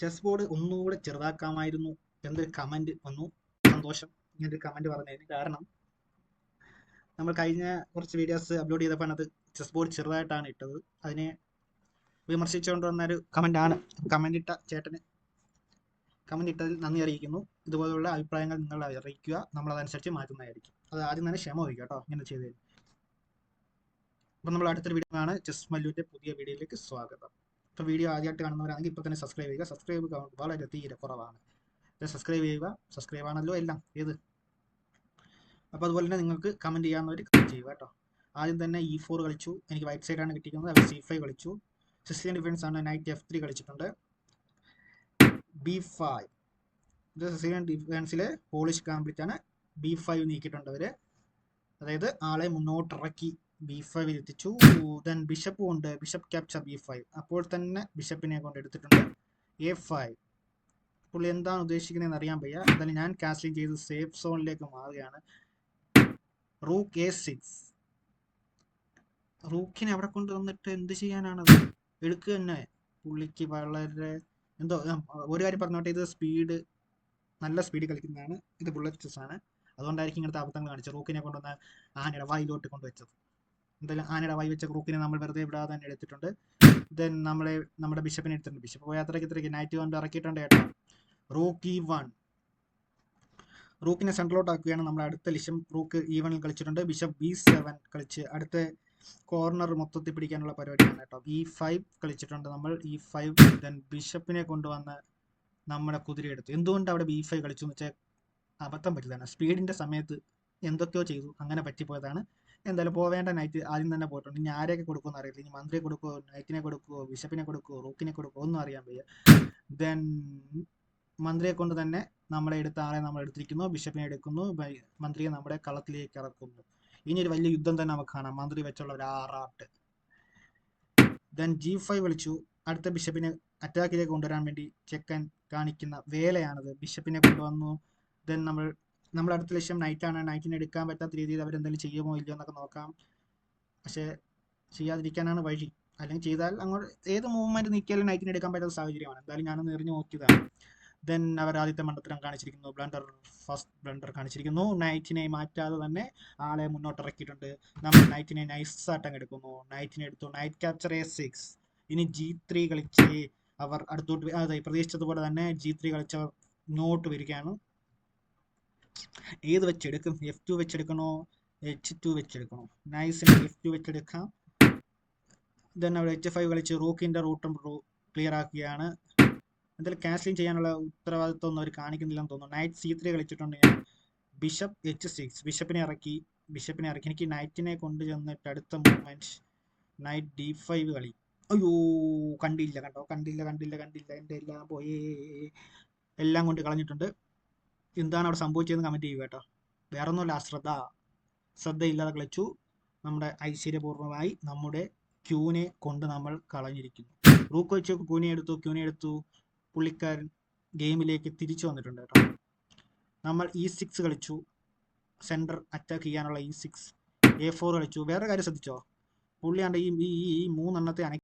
Chess board ഒന്നുകൂടെ ചെറുതാക്കാമായിരുന്നു എന്നൊരു comment വന്നു. സന്തോഷം. ഇങ്ങനൊരു കമന്റ് പറഞ്ഞതിന് കാരണം നമ്മൾ കഴിഞ്ഞ കുറച്ച് വീഡിയോസ് അപ്ലോഡ് ചെയ്തപ്പോൾ അത് ചെസ് ബോർഡ് ചെറുതായിട്ടാണ് ഇട്ടത്. അതിനെ വിമർശിച്ചുകൊണ്ട് വന്നൊരു കമന്റ് ആണ്. കമന്റ് ഇട്ട ചേട്ടന് കമന്റ് ഇട്ടതിൽ നന്ദി അറിയിക്കുന്നു. ഇതുപോലുള്ള അഭിപ്രായങ്ങൾ നിങ്ങൾ അറിയിക്കുക. നമ്മൾ അതനുസരിച്ച് മാറ്റുന്നതായിരിക്കും. അത് ആദ്യം തന്നെ ക്ഷമ വഹിക്കുക കേട്ടോ. ഇങ്ങനെ ചെയ്തതിന്. അപ്പം നമ്മൾ അടുത്തൊരു വീഡിയോ ആണ് ചെസ് മല്ലുവിന്റെ പുതിയ വീഡിയോയിലേക്ക് സ്വാഗതം. ഇപ്പോൾ വീഡിയോ ആദ്യമായിട്ട് കാണുന്നവരാണെങ്കിൽ ഇപ്പോൾ തന്നെ സബ്സ്ക്രൈബ് ചെയ്യുക. സബ്സ്ക്രൈബ് വളരെ തീരെ കുറവാണ്. സബ്സ്ക്രൈബ് ചെയ്യുക സബ്സ്ക്രൈബ് ആണല്ലോ എല്ലാം. ഏത്? അപ്പോൾ അതുപോലെ തന്നെ നിങ്ങൾക്ക് കമന്റ് ചെയ്യാവുന്നവർ കമന്റ് ചെയ്യുക കേട്ടോ. ആദ്യം തന്നെ ഇ ഫോർ കളിച്ചു. എനിക്ക് വൈറ്റ് സൈഡാണ് കിട്ടിയിരിക്കുന്നത്. അവർ സി ഫൈവ് കളിച്ചു. സിക്സ്റ്റീൻ ഡിഫൻസ് ആണ് നൈറ്റ് എഫ് ത്രീ കളിച്ചിട്ടുണ്ട്. ബി ഫൈവ് ഇത് സിക്സ്റ്റീൻ ഡിഫൻസിലെ പോളിഷ് കാംപ്ലിറ്റ് ആണ്. ബി ഫൈവ് നീക്കിയിട്ടുണ്ട് അവർ അതായത് ആളെ മുന്നോട്ടിറക്കി. ബി ഫൈവ് എത്തിച്ചു ദെൻ ബിഷപ്പ് കൊണ്ട് ബിഷപ്പ് ക്യാപ്ചർ ബി ഫൈവ് അപ്പോൾ തന്നെ ബിഷപ്പിനെ കൊണ്ട് എടുത്തിട്ടുണ്ട് എ ഫൈവ് പുള്ളി എന്താണ് ഉദ്ദേശിക്കുന്നതെന്ന് അറിയാൻ വയ്യ. എന്തായാലും ഞാൻ കാസ്റ്റിംഗ് ചെയ്ത് സേഫ് സോണിലേക്ക് മാറുകയാണ്. റൂക്ക് എ സിക്സ് റൂക്കിനെ അവിടെ കൊണ്ട് വന്നിട്ട് എന്ത് ചെയ്യാനാണത്? എടുക്കുക തന്നെ. പുള്ളിക്ക് വളരെ എന്തോ ഒരു കാര്യം പറഞ്ഞോട്ടെ. ഇത് സ്പീഡ് നല്ല സ്പീഡ് കളിക്കുന്നതാണ്. ഇത് ബുള്ളറ്റ് ആണ്. അതുകൊണ്ടായിരിക്കും ഇങ്ങനത്തെ അബദ്ധങ്ങൾ കാണിച്ചത്. റൂക്കിനെ കൊണ്ടുവന്ന ആനയുടെ വായിലോട്ട് കൊണ്ടുവച്ചത്. എന്തായാലും ആനയുടെ വായി വെച്ച നമ്മൾ വെറുതെ വിടാതെ തന്നെ എടുത്തിട്ടുണ്ട്. ദെൻ നമ്മളെ നമ്മുടെ ബിഷപ്പിനെ എടുത്തിട്ടുണ്ട്. ബിഷപ്പ് യാത്രയ്ക്ക് ഇത്രയ്ക്ക്. നൈറ്റ് കൊണ്ട് ഇറക്കിയിട്ടുണ്ട് ഏട്ടാ റൂക്ക് ഈ വൺ റൂക്കിനെ സെൻട്രലോട്ട് ആക്കുകയാണ് നമ്മുടെ അടുത്ത ലിഷം റൂക്ക് ഈ വണിൽ കളിച്ചിട്ടുണ്ട്. ബിഷപ്പ് ബി സെവൻ കളിച്ച് അടുത്ത കോർണർ മൊത്തത്തിൽ പിടിക്കാനുള്ള പരിപാടിയാണ് കേട്ടോ. ഇ ഫൈവ് കളിച്ചിട്ടുണ്ട് നമ്മൾ. ഇ ഫൈവ് ദെൻ ബിഷപ്പിനെ കൊണ്ടുവന്ന് നമ്മുടെ കുതിര എടുത്തു. എന്തുകൊണ്ട് അവിടെ ബി ഫൈവ് കളിച്ചു എന്ന് വെച്ചാൽ അബദ്ധം പറ്റിയതാണ്. സ്പീഡിന്റെ സമയത്ത് എന്തൊക്കെയോ ചെയ്തു. അങ്ങനെ പറ്റിപ്പോയതാണ്. എന്തായാലും പോവേണ്ട നൈറ്റ് ആദ്യം തന്നെ പോയിട്ടുണ്ട്. ഇനി ആരെയൊക്കെ കൊടുക്കുമെന്ന് അറിയില്ല. ഇനി മന്ത്രിയെ കൊടുക്കുമോ നൈറ്റിനെ കൊടുക്കുമോ ബിഷപ്പിനെ കൊടുക്കുമോ റൂക്കിനെ കൊടുക്കുമോ ഒന്നും അറിയാൻ വയ്യ. ദെൻ മന്ത്രിയെ കൊണ്ട് തന്നെ നമ്മളെ എടുത്ത ആളെ നമ്മൾ എടുത്തിരിക്കുന്നു. ബിഷപ്പിനെ എടുക്കുന്നു. മന്ത്രിയെ നമ്മുടെ കളത്തിലേക്ക് ഇറക്കുന്നു. ഇനി ഒരു വലിയ യുദ്ധം തന്നെ നമുക്ക് കാണാം. മന്ത്രി വെച്ചുള്ള ഒരു ആറാട്ട്. ദെൻ ജി ഫൈവ് വിളിച്ചു. അടുത്ത ബിഷപ്പിനെ അറ്റാക്കിലേക്ക് കൊണ്ടുവരാൻ വേണ്ടി ചെക്കൻ കാണിക്കുന്ന വേലയാണത്. ബിഷപ്പിനെ കൊണ്ടുവന്നു. ദെൻ നമ്മൾ നമ്മുടെ അടുത്ത ലക്ഷ്യം ആണ്. നൈറ്റിന് എടുക്കാൻ പറ്റാത്ത രീതിയിൽ അവരെന്തെങ്കിലും ചെയ്യുമോ ഇല്ലയോ എന്നൊക്കെ നോക്കാം. പക്ഷേ ചെയ്യാതിരിക്കാനാണ് വഴി. അല്ലെങ്കിൽ ചെയ്താൽ അങ്ങോട്ട് ഏത് മൂവ്മെന്റ് നീക്കിയാലും നൈറ്റിന് എടുക്കാൻ പറ്റാത്ത സാഹചര്യമാണ്. എന്തായാലും ഞാനൊന്ന് എറിഞ്ഞു നോക്കിയതാണ്. ദെൻ അവർ ആദ്യത്തെ മണ്ടത്തരം കാണിച്ചിരിക്കുന്നു. ബ്ലണ്ടർ ഫസ്റ്റ് ബ്ലണ്ടർ കാണിച്ചിരിക്കുന്നു. നൈറ്റിനെ മാറ്റാതെ തന്നെ ആളെ മുന്നോട്ട് ഇറക്കിയിട്ടുണ്ട് നമ്മൾ നൈറ്റിനെ നൈസ് ആട്ടം എടുക്കുന്നു. നൈറ്റിനെ എടുത്തു. നൈറ്റ് ക്യാപ്ചർ എ സിക്സ് ഇനി ജി ത്രീ കളിച്ച് അവർ അടുത്തോട്ട് അതെ പ്രതീക്ഷിച്ചതുപോലെ തന്നെ ജി ത്രീ കളിച്ചവർ ഇങ്ങോട്ട് വരികയാണ്. ഏത് വെച്ചെടുക്കും? എഫ് ടു വെച്ചെടുക്കണോ? എച്ച് ടു വെച്ചെടുക്കണോ? നൈസിന് എഫ് ടു വെച്ചെടുക്കാം. ദെൻ അവിടെ എച്ച് ഫൈവ് കളിച്ച് റൂക്കിന്റെ റൂട്ടും ക്ലിയർ ആക്കുകയാണ്. എന്തായാലും ക്യാൻസലിങ് ചെയ്യാനുള്ള ഉത്തരവാദിത്വം ഒന്നും അവർ കാണിക്കുന്നില്ലെന്ന് തോന്നുന്നു. നൈറ്റ് സി ത്രീ കളിച്ചിട്ടുണ്ട് ഞാൻ. ബിഷപ്പ് എച്ച് സിക്സ് ബിഷപ്പിനെ ഇറക്കി. ബിഷപ്പിനെ ഇറക്കി. എനിക്ക് നൈറ്റിനെ കൊണ്ട് ചെന്നിട്ട് അടുത്ത മൂവ്മെന്റ് നൈറ്റ് ഡി ഫൈവ് കളി. അയ്യോ കണ്ടില്ല കണ്ടോ? കണ്ടില്ല കണ്ടില്ല കണ്ടില്ല. എന്റെ എല്ലാം പോയേ. എല്ലാം കൊണ്ട് കളഞ്ഞിട്ടുണ്ട്. എന്താണ് അവിടെ സംഭവിച്ചതെന്ന് കമന്റ് ചെയ്യുക കേട്ടോ. വേറെ ഒന്നുമില്ല അശ്രദ്ധ ശ്രദ്ധയില്ലാതെ കളിച്ചു. നമ്മുടെ ഐശ്വര്യപൂർണമായി നമ്മുടെ ക്യൂനെ കൊണ്ട് നമ്മൾ കളഞ്ഞിരിക്കുന്നു. റൂക്ക് വെച്ച് ക്യൂനെ എടുത്തു ക്യൂനെ എടുത്തു. പുള്ളിക്കാരൻ ഗെയിമിലേക്ക് തിരിച്ചു വന്നിട്ടുണ്ട് കേട്ടോ. നമ്മൾ ഇ സിക്സ് കളിച്ചു. സെന്റർ അറ്റാക്ക് ചെയ്യാനുള്ള ഇ സിക്സ് എ ഫോർ കളിച്ചു. വേറെ കാര്യം ശ്രദ്ധിച്ചോ? പുള്ളിയാണ്ട് ഈ ഈ മൂന്നെണ്ണത്തെ